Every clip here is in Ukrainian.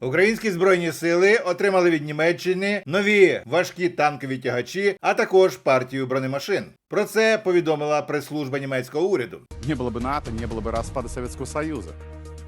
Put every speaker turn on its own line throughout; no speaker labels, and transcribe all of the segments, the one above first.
Українські збройні сили отримали від Німеччини нові важкі танкові тягачі, а також партію бронемашин. Про це повідомила прес-служба німецького уряду.
Не было бы НАТО, не было бы распада Советского Союза.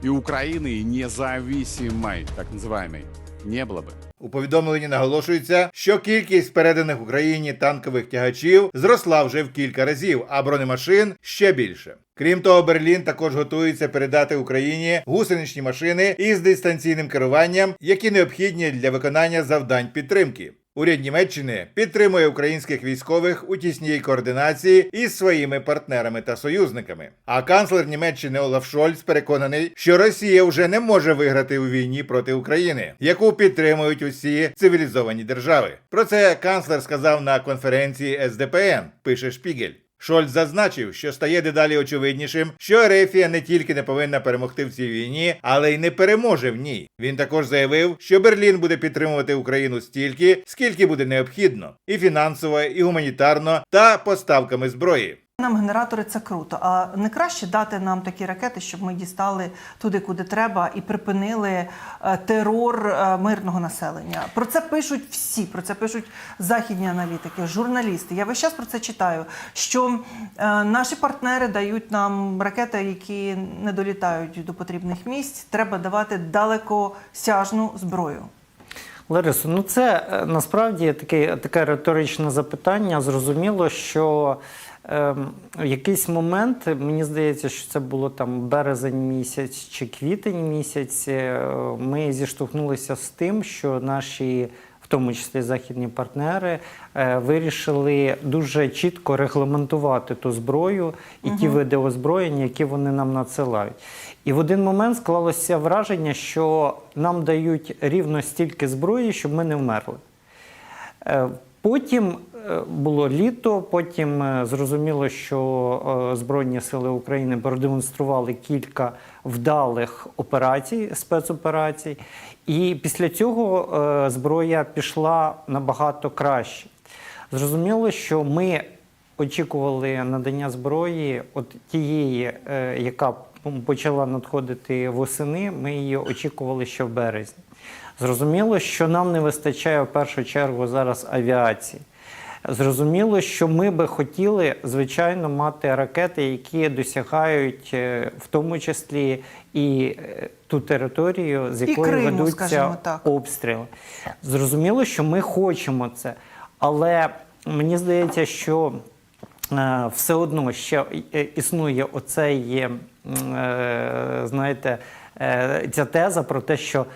И Украины независимой, так называемой, не было бы.
У повідомленні наголошується, що кількість переданих Україні танкових тягачів зросла вже в кілька разів, а бронемашин ще більше. Крім того, Берлін також готується передати Україні гусеничні машини із дистанційним керуванням, які необхідні для виконання завдань підтримки. Уряд Німеччини підтримує українських військових у тісній координації із своїми партнерами та союзниками. А канцлер Німеччини Олаф Шольц переконаний, що Росія вже не може виграти у війні проти України, яку підтримують усі цивілізовані держави. Про це канцлер сказав на конференції СДПН. Пише Шпігель. Шольц зазначив, що стає дедалі очевиднішим, що Ерефія не тільки не повинна перемогти в цій війні, але й не переможе в ній. Він також заявив, що Берлін буде підтримувати Україну стільки, скільки буде необхідно, і фінансово, і гуманітарно, та поставками зброї.
Нам генератори це круто. А не краще дати нам такі ракети, щоб ми дістали туди, куди треба, і припинили е, терор е, мирного населення. Про це пишуть всі. Про це пишуть західні аналітики, журналісти. Я весь час про це читаю. Що е, наші партнери дають нам ракети, які не долітають до потрібних місць. Треба давати далекосяжну зброю.
Ларисо, ну це насправді таке, таке риторичне запитання. Зрозуміло, що в якийсь момент, мені здається, що це було там березень місяць чи квітень місяць, е, ми зіштовхнулися з тим, що наші, в тому числі західні партнери, е, вирішили дуже чітко регламентувати ту зброю і ті види озброєння, які вони нам надсилають. І в один момент склалося враження, що нам дають рівно стільки зброї, щоб ми не вмерли. Е, Потім було літо, потім е, зрозуміло, що е, Збройні Сили України продемонстрували кілька вдалих операцій, спецоперацій, і після цього е, зброя пішла набагато краще. Зрозуміло, що ми очікували надання зброї, от тієї, яка почала надходити восени, ми її очікували ще в березні. Зрозуміло, що нам не вистачає в першу чергу зараз авіації. Зрозуміло, що ми би хотіли, звичайно, мати ракети, які досягають е, в тому числі і е, ту територію, з якої
Криму,
ведуться
так.
обстріли. Зрозуміло, що ми хочемо це, але мені здається, що е, все одно ще існує оцей, знаєте, ця теза про те, що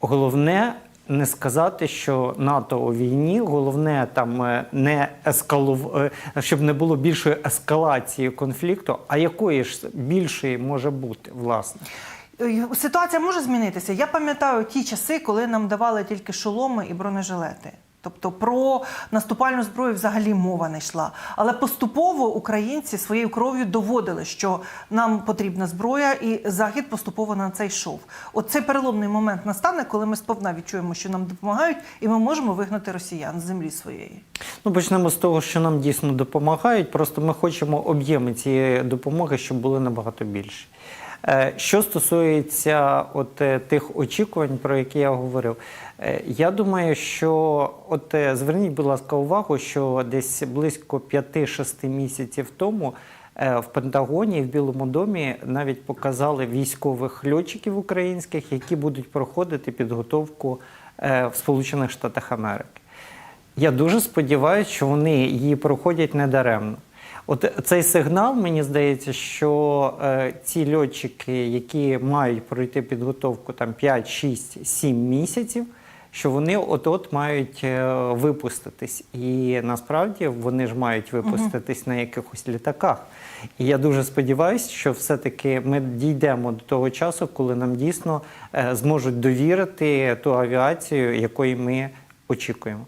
головне. Не сказати, що НАТО у війні, головне там е, не ескалув, е, щоб не було більшої ескалації конфлікту. А якої ж більшої може бути, власне?
Е, Ситуація може змінитися. Я пам'ятаю ті часи, коли нам давали тільки шоломи і бронежилети. Тобто про наступальну зброю взагалі мова не йшла. Але поступово українці своєю кров'ю доводили, що нам потрібна зброя, і захід поступово на це йшов. От цей переломний момент настане, коли ми сповна відчуємо, що нам допомагають, і ми можемо вигнати росіян з землі своєї.
Ну, почнемо з того, що нам дійсно допомагають. Просто ми хочемо об'єми цієї допомоги, щоб були набагато більші. Е, Що стосується от е, тих очікувань, про які я говорив, е, я думаю, що от зверніть, будь ласка, увагу, що десь близько 5-6 місяців тому в Пентагоні і в Білому домі навіть показали військових льотчиків українських, які будуть проходити підготовку в Сполучених Штатах Америки. Я дуже сподіваюся, що вони її проходять недаремно. От цей сигнал, мені здається, що е, ці льотчики, які мають пройти підготовку там 5, 6, 7 місяців, що вони от-от мають е, випуститись. І насправді вони ж мають випуститись на якихось літаках. І я дуже сподіваюся, що все-таки ми дійдемо до того часу, коли нам дійсно е, зможуть довірити ту авіацію, якої ми очікуємо.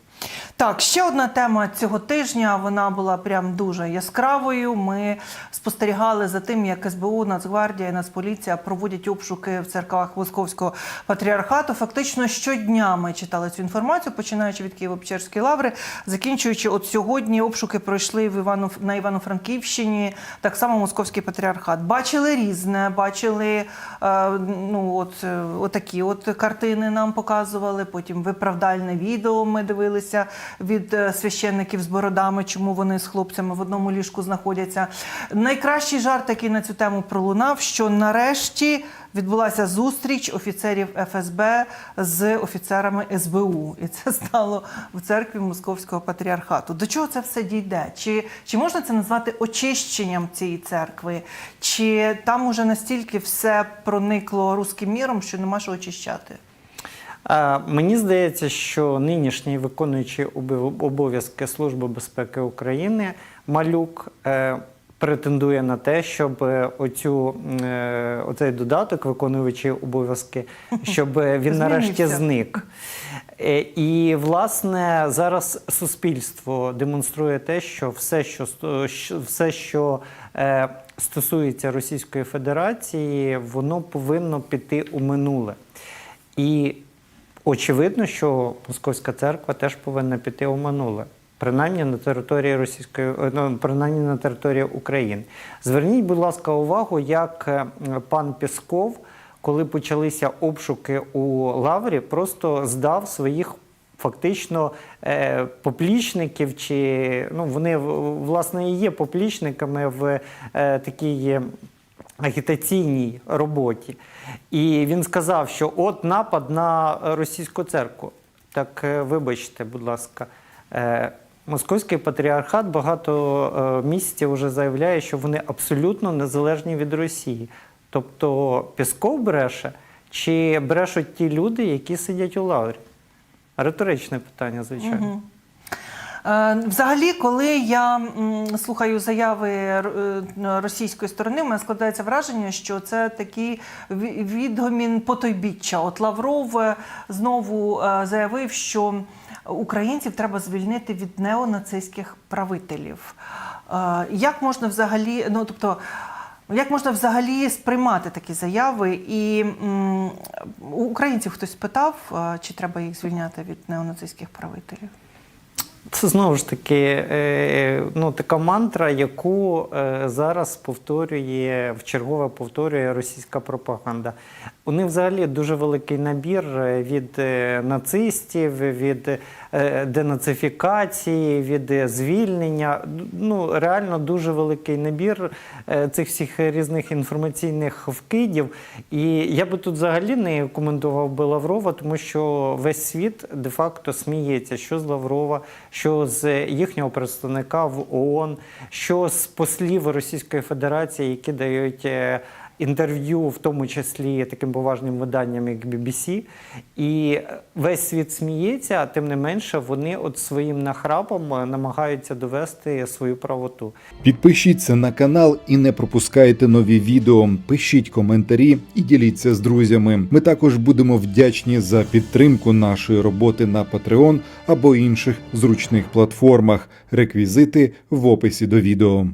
Так, ще одна тема цього тижня. Вона була прям дуже яскравою. Ми спостерігали за тим, як СБУ, Нацгвардія і Нацполіція проводять обшуки в церквах Московського патріархату. Фактично щодня ми читали цю інформацію, починаючи від Києво-Печерської лаври, закінчуючи от сьогодні. Обшуки пройшли в Івано на Івано-Франківщині. Так само Московський патріархат. Бачили різне, бачили е, ну от е, отакі от картини нам показували. Потім виправдальне відео ми дивилися від е, священників з бородами, чому вони з хлопцями в одному ліжку знаходяться. Найкращий жарт, який на цю тему пролунав, що нарешті відбулася зустріч офіцерів ФСБ з офіцерами СБУ, і це стало в церкві Московського патріархату. До чого це все дійде? Чи, чи можна це назвати очищенням цієї церкви? Чи там уже настільки все проникло руським міром, що нема що очищати?
Мені здається, що нинішній виконуючий обов'язки Служби безпеки України Малюк е, претендує на те, щоб е, оцю, е, оцей додаток, виконуючи обов'язки, щоб він нарешті зник. І, власне, зараз суспільство демонструє те, що все, що, все, що стосується Російської Федерації, воно повинно піти у минуле. І очевидно, що Московська церква теж повинна піти у минуле. Принаймні на території Російської, е, ну, принаймні на території України. Зверніть, будь ласка, увагу, як е, пан Пісков, коли почалися обшуки у Лаврі, просто здав своїх фактично е, поплічників, чи ну вони власне і є поплічниками в такій. Агітаційній роботі. І він сказав, що от напад на російську церкву. Так, е, вибачте, будь ласка. е, Московський патріархат багато е, місяців вже заявляє, що вони абсолютно незалежні від Росії. Тобто Пісков бреше, чи брешуть ті люди, які сидять у лаврі? Риторичне питання, звичайно.
Е, Взагалі, коли я слухаю заяви е, російської сторони, у мене складається враження, що це такий ві- відгомін потойбіччя. От Лавров е, знову е, заявив, що українців треба звільнити від неонацистських правителів. Е, Як можна взагалі, ну тобто. Як можна взагалі сприймати такі заяви? І у українців хтось питав, е, чи треба їх звільняти від неонацистських правителів?
Це знову ж таки е, ну, така мантра, яку е, зараз повторює вчергове повторює російська пропаганда. У них взагалі дуже великий набір е, від нацистів, від денацифікації, від звільнення. Ну реально дуже великий набір цих всіх різних інформаційних вкидів. І я би тут взагалі не коментував би Лаврова, тому що весь світ де-факто сміється, що з Лаврова, що з їхнього представника в ООН, що з послів Російської Федерації, які дають. Інтерв'ю, в тому числі таким поважним виданням, як BBC, і весь світ сміється, а тим не менше вони от своїм нахрапом е, намагаються довести свою правоту.
Підпишіться на канал і не пропускайте нові відео. Пишіть коментарі і діліться з друзями. Ми також будемо вдячні за підтримку нашої роботи на Patreon або інших зручних платформах. Реквізити в описі до відео.